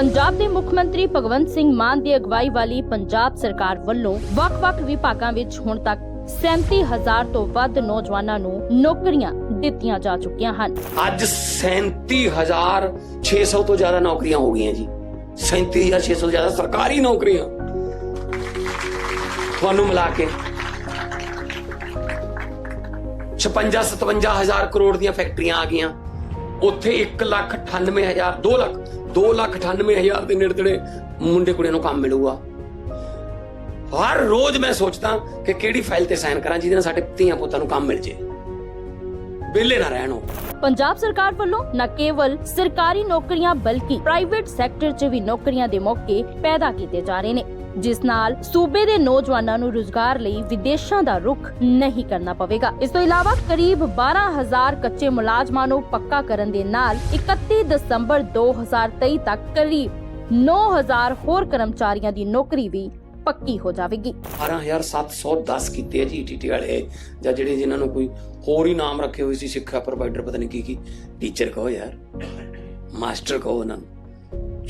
ਪੰਜਾਬ ਦੇ ਮੁੱਖ ਮੰਤਰੀ ਭਗਵੰਤ ਸਿੰਘ ਮਾਨ ਦੀ ਅਗਵਾਈ ਵਾਲੀ ਪੰਜਾਬ ਸਰਕਾਰ ਵੱਲੋਂ ਵੱਖ-ਵੱਖ ਵਿਭਾਗਾਂ ਵਿੱਚ ਹੁਣ ਤੱਕ 37000 ਤੋਂ ਵੱਧ ਨੌਜਵਾਨਾਂ ਨੂੰ ਨੌਕਰੀਆਂ ਦਿੱਤੀਆਂ ਜਾ ਚੁੱਕੀਆਂ ਹਨ। ਅੱਜ 37600 ਤੋਂ ਜ਼ਿਆਦਾ ਨੌਕਰੀਆਂ ਹੋ ਗਈਆਂ ਜੀ। 37600 ਤੋਂ ਜ਼ਿਆਦਾ ਸਰਕਾਰੀ ਨੌਕਰੀਆਂ। ਤੁਹਾਨੂੰ ਮਿਲਾ ਕੇ 56 57000 ਕਰੋੜ ਦੀਆਂ ਫੈਕਟਰੀਆਂ ਆ ਗਈਆਂ। ਉੱਥੇ 1 ਲੱਖ 98000 2 ਲੱਖ 2 ਲੱਖ 98000 ਦੇ ਨੇੜੇ ਮੁੰਡੇ ਕੁੜੀਆਂ ਨੂੰ ਕੰਮ ਮਿਲੂਗਾ। ਹਰ ਰੋਜ਼ ਮੈਂ ਸੋਚਦਾ ਕਿ ਕਿਹੜੀ ਫਾਈਲ ਤੇ ਸਾਈਨ ਕਰਾਂ ਜਿਹਦੇ ਨਾਲ ਸਾਡੇ ਧੀਆਂ ਪੁੱਤਾਂ ਨੂੰ ਕੰਮ ਮਿਲ ਜੇ। ਵਿਹਲੇ ਨਾ ਰਹਿਣ ਉਹ। ਪੰਜਾਬ ਸਰਕਾਰ ਵੱਲੋਂ ਨਾ ਕੇਵਲ ਸਰਕਾਰੀ ਨੌਕਰੀਆਂ ਬਲਕਿ ਪ੍ਰਾਈਵੇਟ ਸੈਕਟਰ 'ਚ ਵੀ ਨੌਕਰੀਆਂ ਦੇ ਮੌਕੇ ਪੈਦਾ ਕੀਤੇ ਜਾ ਰਹੇ ਨੇ। ਜਿਸ ਨਾਲ ਸੂਬੇ ਦੇ ਨੌਜਵਾਨਾਂ ਨੂੰ ਰੁਜ਼ਗਾਰ ਲਈ ਵਿਦੇਸ਼ਾਂ ਦਾ ਰੁਖ ਨਹੀਂ ਕਰਨਾ ਪਵੇਗਾ। ਇਸ ਤੋਂ ਇਲਾਵਾ ਕਰੀਬ 12000 ਕੱਚੇ ਮੁਲਾਜ਼ਮਾਂ ਨੂੰ ਪੱਕਾ ਕਰਨ ਦੇ ਨਾਲ 31 ਦਸੰਬਰ 2023 ਤੱਕ ਕਰੀਬ 9000 ਹੋਰ ਕਰਮਚਾਰੀਆਂ ਦੀ ਨੌਕਰੀ ਵੀ ਪੱਕੀ ਹੋ ਜਾਵੇਗੀ। 12710 ਕੀਤੇ ਆ ਜੀ ਟੀਟੀ ਵਾਲੇ, ਜਾਂ ਜਿਹੜੇ ਜਿਨ੍ਹਾਂ ਨੂੰ ਕੋਈ ਹੋਰ ਹੀ ਨਾਮ ਰੱਖੇ ਹੋਏ ਸੀ ਸਿੱਖਿਆ ਪ੍ਰੋਵਾਈਡਰ, ਪਤਾ ਨਹੀਂ ਕੀ ਕੀ। ਟੀਚਰ ਕਹੋ ਯਾਰ, ਮਾਸਟਰ ਕਹੋ ਉਹਨਾਂ ਨੂੰ।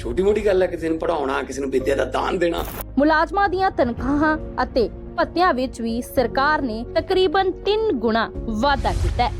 ਛੋਟੀ ਮੋਟੀ ਗੱਲ ਹੈ, ਕਿਸੇ ਨੂੰ ਪੜਾਉਣਾ ਕਿਸੇ ਨੂੰ ਵਿੱਦਿਆ ਦਾ ਦਾਨ ਦੇਣਾ। ਮੁਲਾਜ਼ਮਾਂ ਦੀਆਂ ਤਨਖਾਹਾਂ ਅਤੇ ਭੱਤਿਆਂ ਵਿੱਚ ਵੀ ਸਰਕਾਰ ਨੇ ਤਕਰੀਬਨ 3 ਗੁਣਾ ਵਾਧਾ ਕੀਤਾ ਹੈ।